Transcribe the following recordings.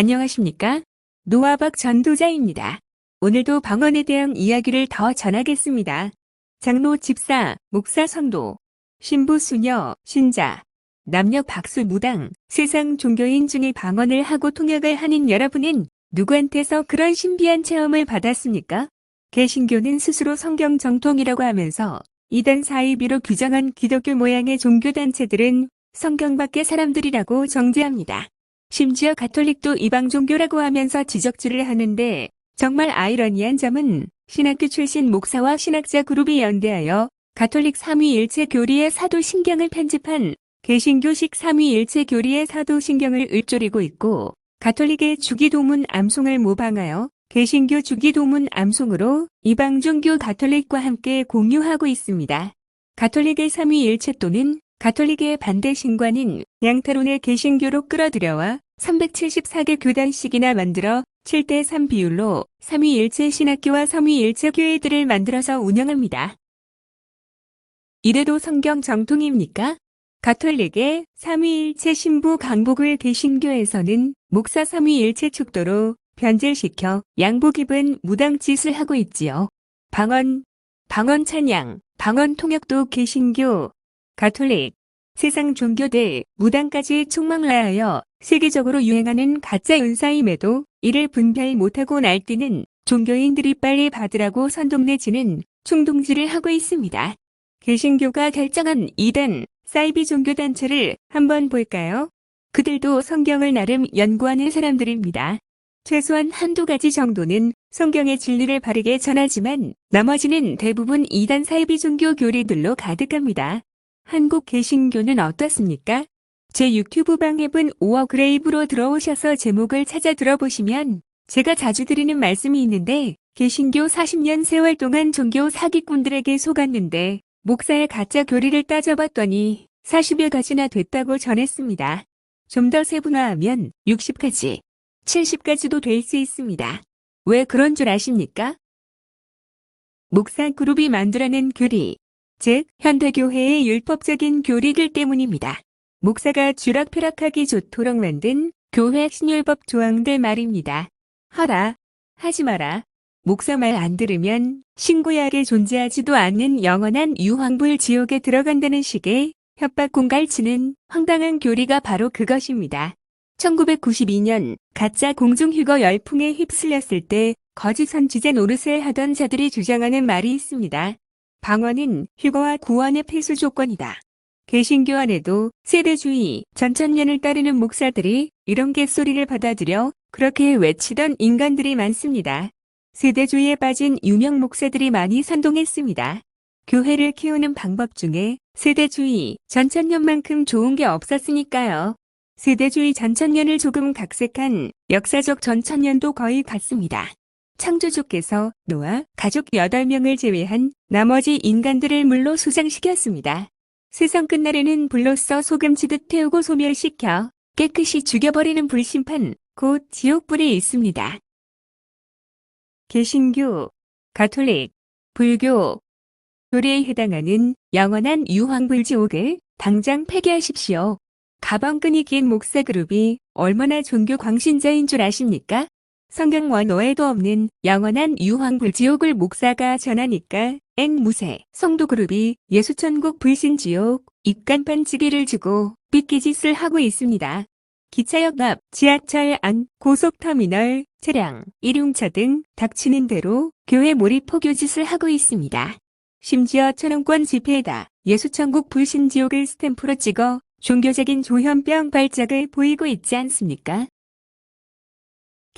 안녕하십니까? 노아박 전도자입니다. 오늘도 방언에 대한 이야기를 더 전하겠습니다. 장로, 집사, 목사, 성도, 신부, 수녀, 신자, 남녀, 박수, 무당, 세상 종교인 중에 방언을 하고 통역을 하는 여러분은 누구한테서 그런 신비한 체험을 받았습니까? 개신교는 스스로 성경 정통이라고 하면서 이단 사이비로 규정한 기독교 모양의 종교단체들은 성경 밖의 사람들이라고 정죄합니다. 심지어 가톨릭도 이방 종교라고 하면서 지적질을 하는데 정말 아이러니한 점은 신학교 출신 목사와 신학자 그룹이 연대하여 가톨릭 삼위일체 교리의 사도신경을 편집한 개신교식 삼위일체 교리의 사도신경을 읊조리고 있고 가톨릭의 주기도문 암송을 모방하여 개신교 주기도문 암송으로 이방 종교 가톨릭과 함께 공유하고 있습니다. 가톨릭의 삼위일체 또는 가톨릭의 반대 신관인 양타론의 개신교로 끌어들여와 374개 교단씩이나 만들어 7대3 비율로 삼위일체 신학교와 삼위일체 교회들을 만들어서 운영합니다. 이래도 성경 정통입니까? 가톨릭의 삼위일체 신부 강복을 개신교에서는 목사 삼위일체 축도로 변질시켜 양복 입은 무당 짓을 하고 있지요. 방언, 방언 찬양, 방언 통역도 개신교, 가톨릭, 세상 종교들, 무당까지 총망라하여 세계적으로 유행하는 가짜 은사임에도 이를 분별 못하고 날뛰는 종교인들이 빨리 받으라고 선동내지는 충동질을 하고 있습니다. 개신교가 결정한 이단, 사이비 종교 단체를 한번 볼까요? 그들도 성경을 나름 연구하는 사람들입니다. 최소한 한두 가지 정도는 성경의 진리를 바르게 전하지만 나머지는 대부분 이단 사이비 종교 교리들로 가득합니다. 한국 개신교는 어떻습니까? 제 유튜브 방앱은 5억 그레이브로 들어오셔서 제목을 찾아 들어보시면 제가 자주 드리는 말씀이 있는데 개신교 40년 세월 동안 종교 사기꾼들에게 속았는데 목사의 가짜 교리를 따져봤더니 40여 가지나 됐다고 전했습니다. 좀 더 세분화하면 60가지, 70가지도 될 수 있습니다. 왜 그런 줄 아십니까? 목사 그룹이 만들어낸 교리, 즉 현대교회의 율법적인 교리들 때문입니다. 목사가 쥐락펴락하기 좋도록 만든 교회 신율법 조항들 말입니다. 하라, 하지 마라. 목사 말 안 들으면 신구약에 존재하지도 않는 영원한 유황불 지옥에 들어간다는 식의 협박 공갈치는 황당한 교리가 바로 그것입니다. 1992년 가짜 공중휴거 열풍에 휩쓸렸을 때 거짓 선지자 노릇을 하던 자들이 주장하는 말이 있습니다. 방언은 휴거와 구원의 필수 조건이다. 개신교 안에도 세대주의, 전천년을 따르는 목사들이 이런 개소리를 받아들여 그렇게 외치던 인간들이 많습니다. 세대주의에 빠진 유명 목사들이 많이 선동했습니다. 교회를 키우는 방법 중에 세대주의, 전천년만큼 좋은 게 없었으니까요. 세대주의 전천년을 조금 각색한 역사적 전천년도 거의 같습니다. 창조주께서 노아 가족 8명을 제외한 나머지 인간들을 물로 수장시켰습니다. 세상 끝날에는 불로써 소금치듯 태우고 소멸시켜 깨끗이 죽여버리는 불심판, 곧 지옥불이 있습니다. 개신교, 가톨릭, 불교, 교리에 해당하는 영원한 유황불지옥을 당장 폐기하십시오. 가방끈이 긴 목사 그룹이 얼마나 종교 광신자인 줄 아십니까? 성경 원어에도 없는 영원한 유황불 지옥을 목사가 전하니까 앵무새 성도 그룹이 예수천국 불신지옥 입간판 지기를 주고 삐끼짓을 하고 있습니다. 기차역 앞, 지하철 안, 고속터미널, 차량, 일용차 등 닥치는 대로 교회 몰입 포교짓을 하고 있습니다. 심지어 천원권 지폐에다 예수천국 불신지옥을 스탬프로 찍어 종교적인 조현병 발작을 보이고 있지 않습니까?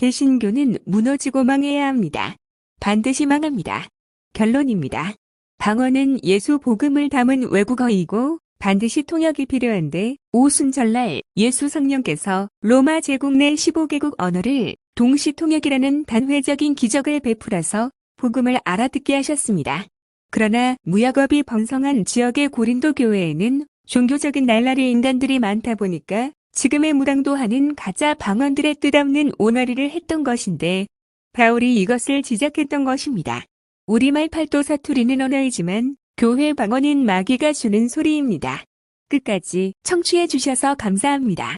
개신교는 무너지고 망해야 합니다. 반드시 망합니다. 결론입니다. 방언은 예수 복음을 담은 외국어이고 반드시 통역이 필요한데 오순절날 예수 성령께서 로마 제국 내 15개국 언어를 동시 통역이라는 단회적인 기적을 베풀어서 복음을 알아듣게 하셨습니다. 그러나 무역업이 번성한 지역의 고린도 교회에는 종교적인 날라리 인간들이 많다 보니까 지금의 무당도 하는 가짜 방언들의 뜻없는 오나리를 했던 것인데 바울이 이것을 지적했던 것입니다. 우리말 팔도 사투리는 언어이지만 교회 방언은 마귀가 주는 소리입니다. 끝까지 청취해 주셔서 감사합니다.